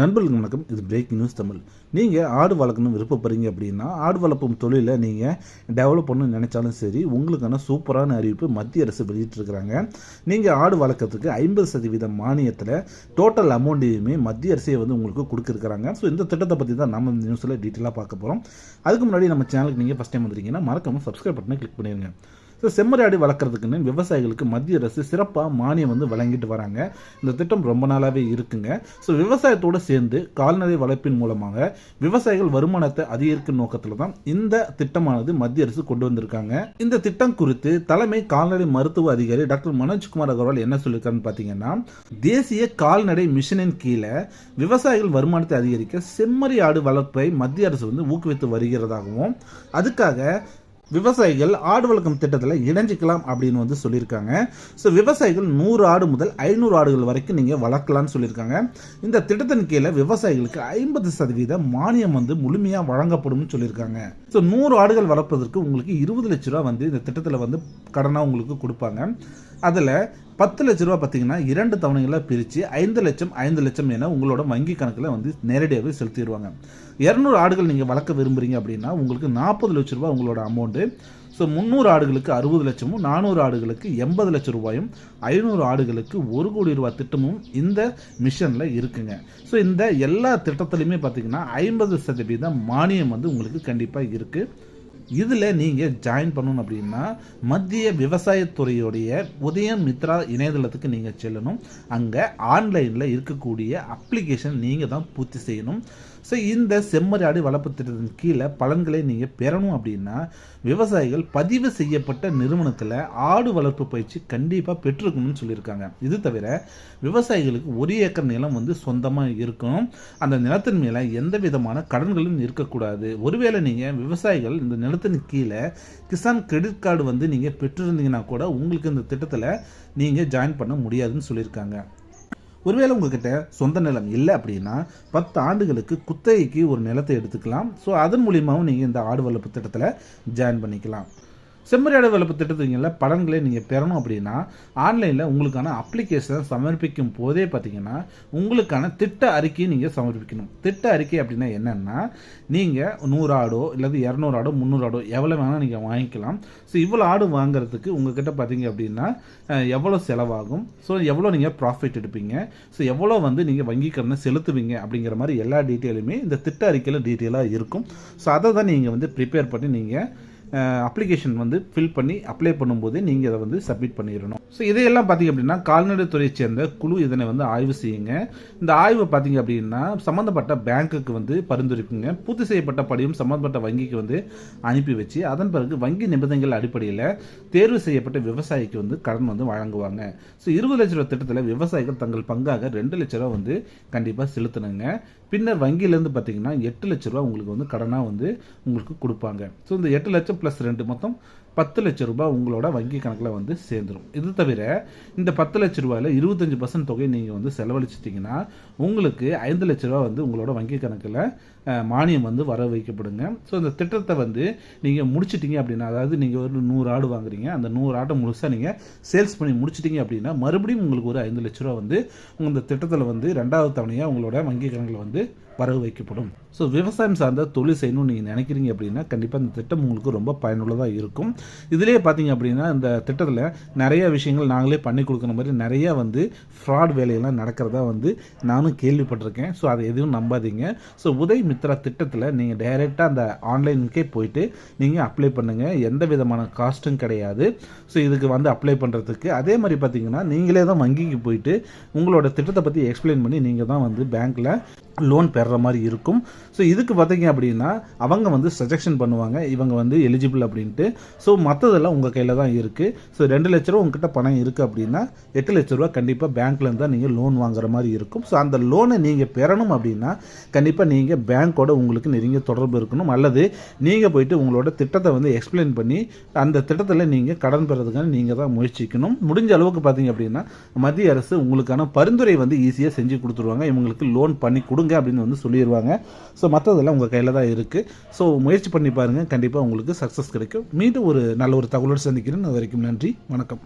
நண்பர்களுக்கு வணக்கம். இது பிரேக்கிங் நியூஸ் தமிழ். நீங்கள் ஆடு வளர்க்கணும் விருப்பப்படுறீங்க அப்படின்னா ஆடு வளர்ப்பும் தொழிலை நீங்கள் டெவலப் பண்ணணும்னு நினைச்சாலும் சரி உங்களுக்கான சூப்பரான அறிவிப்பு மத்திய அரசு வெளியிட்டிருக்கிறாங்க. நீங்கள் ஆடு வளர்க்கறதுக்கு ஐம்பது சதவீதம் மானியத்தில் டோட்டல் அமௌண்ட்டையுமே மத்திய அரசே வந்து உங்களுக்கு கொடுக்குறாங்க ஸோ இந்த திட்டத்தை பற்றி தான் நம்ம இந்த நியூஸில் டீட்டெயிலாக பார்க்க போகிறோம் அதுக்கு முன்னாடி நம்ம சேனலுக்கு நீங்கள் ஃபஸ்ட் டைம் வந்துருக்கீங்கன்னா மறக்காமல் சப்ஸ்கிரைப் பட்டனை கிளிக் பண்ணிடுங்க ஸோ செம்மறியாடு வளர்க்குறதுக்குன்னு விவசாயிகளுக்கு மத்திய அரசு சிறப்பாக மானியம் வந்து வழங்கிட்டு வராங்க. இந்த திட்டம் ரொம்ப நாளாகவே இருக்குங்க. ஸோ விவசாயத்தோடு சேர்ந்து கால்நடை வளர்ப்பின் மூலமாக விவசாயிகள் வருமானத்தை அதிகரிக்கும் நோக்கத்தில் தான் இந்த திட்டமானது மத்திய அரசு கொண்டு வந்திருக்காங்க. இந்த திட்டம் குறித்து தலைமை கால்நடை மருத்துவ அதிகாரி டாக்டர் மனோஜ்குமார் அகர்வால் என்ன சொல்லியிருக்காருன்னு பார்த்தீங்கன்னா தேசிய கால்நடை மிஷனின் கீழே விவசாயிகள் வருமானத்தை அதிகரிக்க செம்மறி ஆடு வளர்ப்பை மத்திய அரசு வந்து ஊக்குவித்து வருகிறதாகவும் அதுக்காக விவசாயிகள் ஆடு வளர்க்கும் திட்டத்தில் இணைஞ்சிக்கலாம் அப்படின்னு வந்து சொல்லியிருக்காங்க. ஸோ விவசாயிகள் நூறு ஆடு முதல் ஐநூறு ஆடுகள் வரைக்கும் நீங்கள் வளர்க்கலாம்னு சொல்லியிருக்காங்க. இந்த திட்டத்தின் கீழே விவசாயிகளுக்கு ஐம்பது சதவீத மானியம் வந்து முழுமையாக வழங்கப்படும்னு சொல்லியிருக்காங்க. ஸோ நூறு ஆடுகள் வளர்ப்பதற்கு உங்களுக்கு இருபது லட்ச ரூபா வந்து இந்த திட்டத்தில் வந்து கடனாக உங்களுக்கு கொடுப்பாங்க. அதில் பத்து லட்ச ரூபா பார்த்தீங்கன்னா இரண்டு தவணைகளாக பிரித்து ஐந்து லட்சம் ஐந்து லட்சம் என உங்களோட வங்கி கணக்கில் வந்து நேரடியாகவே செலுத்திடுவாங்க. இரநூறு ஆடுகள் நீங்கள் வளர்க்க விரும்புகிறீங்க அப்படின்னா உங்களுக்கு நாற்பது லட்ச ரூபா உங்களோட அமௌண்ட்டு ஸோ முந்நூறு ஆடுகளுக்கு அறுபது லட்சமும் நானூறு ஆடுகளுக்கு எண்பது லட்சம் ரூபாயும் ஐநூறு ஆடுகளுக்கு ஒரு கோடி ரூபாய் திட்டமும் இந்த மிஷனில் இருக்குங்க. ஸோ இந்த எல்லா திட்டத்துலையுமே பார்த்தீங்கன்னா ஐம்பது சதவீதம் மானியம் வந்து உங்களுக்கு கண்டிப்பாக இருக்குது இதில் நீங்கள் ஜாயின் பண்ணணும் அப்படின்னா மத்திய விவசாயத்துறையுடைய உதயம் மித்ரா இணையதளத்துக்கு நீங்கள் செல்லணும். அங்கே ஆன்லைனில் இருக்கக்கூடிய அப்ளிகேஷன் நீங்கள் தான் பூர்த்தி செய்யணும். ஸோ இந்த செம்மறியாடு வளர்ப்பு திட்டத்தின் கீழே பலன்களை நீங்கள் பெறணும் அப்படின்னா விவசாயிகள் பதிவு செய்யப்பட்ட நிறுவனத்தில் ஆடு வளர்ப்பு பயிற்சி கண்டிப்பாக பெற்றிருக்கணும்னு சொல்லியிருக்காங்க. இது தவிர விவசாயிகளுக்கு ஒரு ஏக்கர் நிலம் வந்து சொந்தமாக இருக்கணும் அந்த நிலத்தின் மேலே எந்த விதமான கடன்களும் இருக்கக்கூடாது. ஒருவேளை நீங்கள் விவசாயிகள் இந்த நிலத்தின் கீழே கிசான் கிரெடிட் கார்டு வந்து நீங்கள் பெற்றிருந்தீங்கன்னா கூட உங்களுக்கு இந்த திட்டத்தில் நீங்கள் ஜாயின் பண்ண முடியாதுன்னு சொல்லியிருக்காங்க. ஒருவேளை உங்ககிட்ட சொந்த நிலம் இல்லை அப்படின்னா பத்து ஆண்டுகளுக்கு குத்தகைக்கு ஒரு நிலத்தை எடுத்துக்கலாம். ஸோ அதன் மூலியமாகவும் நீங்கள் இந்த ஆடு வளர்ப்பு திட்டத்தில் ஜாயின் பண்ணிக்கலாம். செம்மறியாடு வளர்ப்பு திட்டத்துங்களில் பலன்களை நீங்கள் பெறணும் அப்படின்னா ஆன்லைனில் உங்களுக்கான அப்ளிகேஷனை சமர்ப்பிக்கும் போதே பார்த்தீங்கன்னா உங்களுக்கான திட்ட அறிக்கையை நீங்கள் சமர்ப்பிக்கணும். திட்ட அறிக்கை அப்படின்னா என்னென்னா நீங்கள் நூறு ஆடோ இல்லாது இரநூறு ஆடோ முந்நூறு ஆடோ எவ்வளோ வேணால் நீங்கள் வாங்கிக்கலாம். ஸோ இவ்வளோ ஆடு வாங்குறதுக்கு உங்ககிட்ட பார்த்தீங்க அப்படின்னா எவ்வளோ செலவாகும்? ஸோ எவ்வளோ நீங்கள் ப்ராஃபிட் எடுப்பீங்க? ஸோ எவ்வளோ வந்து நீங்கள் வங்கி கடனை செலுத்துவீங்க? அப்படிங்கிற மாதிரி எல்லா டீட்டெயிலுமே இந்த திட்ட அறிக்கையில் டீட்டெயிலாக இருக்கும். ஸோ அதை தான் நீங்கள் வந்து ப்ரிப்பேர் பண்ணி நீங்கள் அப்ளிகேஷன் வந்து ஃபில் பண்ணி அப்ளை பண்ணும்போது நீங்கள் அதை வந்து சப்மிட் பண்ணிடணும். ஸோ இதையெல்லாம் பார்த்தீங்க அப்படின்னா கால்நடைத்துறையை சேர்ந்த குழு இதனை வந்து ஆய்வு செய்யுங்க. இந்த ஆய்வு பார்த்தீங்க அப்படின்னா சம்மந்தப்பட்ட பேங்க்குக்கு வந்து பரிந்துரைக்குங்க. பூர்த்தி செய்யப்பட்ட படியும் சம்மந்தப்பட்ட வங்கிக்கு வந்து அனுப்பி வச்சு அதன் பிறகு வங்கி நிபந்தனைகள் அடிப்படையில் தேர்வு செய்யப்பட்ட விவசாயிக்கு வந்து கடன் வந்து வழங்குவாங்க. ஸோ இருபது லட்ச ரூபா திட்டத்தில் விவசாயிகள் தங்கள் பங்காக ரெண்டு லட்ச ரூபா வந்து கண்டிப்பாக செலுத்தணுங்க. பின்னர் வங்கியிலேருந்து பார்த்தீங்கன்னா எட்டு லட்ச ரூபா உங்களுக்கு வந்து கடனாக வந்து உங்களுக்கு கொடுப்பாங்க. ஸோ இந்த எட்டு லட்சம் ప్లస్ రెండు మొత్తం பத்து லட்ச ரூபாய் உங்களோட வங்கி கணக்கில் வந்து சேர்ந்துடும் இது தவிர இந்த பத்து லட்ச ரூபாயில் இருபத்தஞ்சி பர்சன்ட் தொகை நீங்கள் வந்து செலவழிச்சிட்டிங்கன்னா உங்களுக்கு ஐந்து லட்ச ரூபா வந்து உங்களோட வங்கி கணக்கில் மானியம் வந்து வர வைக்கப்படுங்க. ஸோ இந்த திட்டத்தை வந்து நீங்கள் முடிச்சிட்டிங்க அப்படின்னா அதாவது நீங்கள் ஒரு நூறு ஆடு வாங்குறீங்க அந்த நூறு ஆட்டை முழுசாக நீங்கள் சேல்ஸ் பண்ணி முடிச்சிட்டிங்க அப்படின்னா மறுபடியும் உங்களுக்கு ஒரு ஐந்து லட்ச ரூபா வந்து உங்கள் இந்த திட்டத்தில் வந்து ரெண்டாவது தவணையாக உங்களோட வங்கி கணக்கில் வந்து வரவு வைக்கப்படும். ஸோ விவசாயம் சார்ந்த தொழில் செய்யணும்னு நீங்கள் நினைக்கிறீங்க அப்படின்னா கண்டிப்பாக இந்த திட்டம் உங்களுக்கு ரொம்ப பயனுள்ளதாக இருக்கும். இதிலே பார்த்தீங்க அப்படின்னா இந்த திட்டத்தில் நிறைய விஷயங்கள் நாங்களே பண்ணி கொடுக்குற மாதிரி நிறைய வந்து ஃப்ராட் வேலையெல்லாம் நடக்கிறதா வந்து நானும் கேள்விப்பட்டிருக்கேன். ஸோ அதை எதுவும் நம்பாதீங்க. ஸோ உதய் மித்ரா திட்டத்தில் நீங்கள் டைரெக்டாக அந்த ஆன்லைனுக்கே போயிட்டு நீங்கள் அப்ளை பண்ணுங்கள் எந்த விதமான காஸ்ட்டும் கிடையாது. ஸோ இதுக்கு வந்து அப்ளை பண்ணுறதுக்கு அதே மாதிரி பார்த்தீங்கன்னா நீங்களே தான் வங்கிக்கு போயிட்டு உங்களோட திட்டத்தை பற்றி எக்ஸ்பிளைன் பண்ணி நீங்கள் தான் வந்து பேங்க்கில் லோன் பெறுற மாதிரி இருக்கும். ஸோ இதுக்கு பார்த்தீங்க அப்படின்னா அவங்க வந்து சஜெக்ஷன் பண்ணுவாங்க. இவங்க வந்து எலிஜிபிள் அப்படின்ட்டு. ஸோ மற்றதெல்லாம் உங்கள் கையில் தான் இருக்குது ஸோ ரெண்டு லட்ச ரூபா உங்ககிட்ட பணம் இருக்குது அப்படின்னா எட்டு லட்ச ரூபா கண்டிப்பாக பேங்க்லேருந்து தான் நீங்கள் லோன் வாங்குற மாதிரி இருக்கும். ஸோ அந்த லோனை நீங்கள் பெறணும் அப்படின்னா கண்டிப்பாக நீங்கள் பேங்க்கோட உங்களுக்கு நெருங்கிய தொடர்பு இருக்கணும். அல்லது நீங்கள் போயிட்டு உங்களோட திட்டத்தை வந்து எக்ஸ்பிளைன் பண்ணி அந்த திட்டத்தில் நீங்கள் கடன் பெறதுக்கான நீங்கள் தான் முயற்சிக்கணும். முடிஞ்ச அளவுக்கு பார்த்தீங்க அப்படின்னா மத்திய அரசு உங்களுக்கான பரிந்துரை வந்து ஈஸியாக செஞ்சு கொடுத்துருவாங்க. இவங்களுக்கு லோன் பண்ணி கொடு கொடுங்க அப்படின்னு வந்து சொல்லிடுவாங்க ஸோ மற்றதெல்லாம் உங்கள் கையில் தான் இருக்குது ஸோ முயற்சி பண்ணி பாருங்கள் கண்டிப்பாக உங்களுக்கு சக்ஸஸ் கிடைக்கும். மீண்டும் ஒரு நல்ல ஒரு தகவலோடு சந்திக்கிறேன். அது வரைக்கும் நன்றி. வணக்கம்.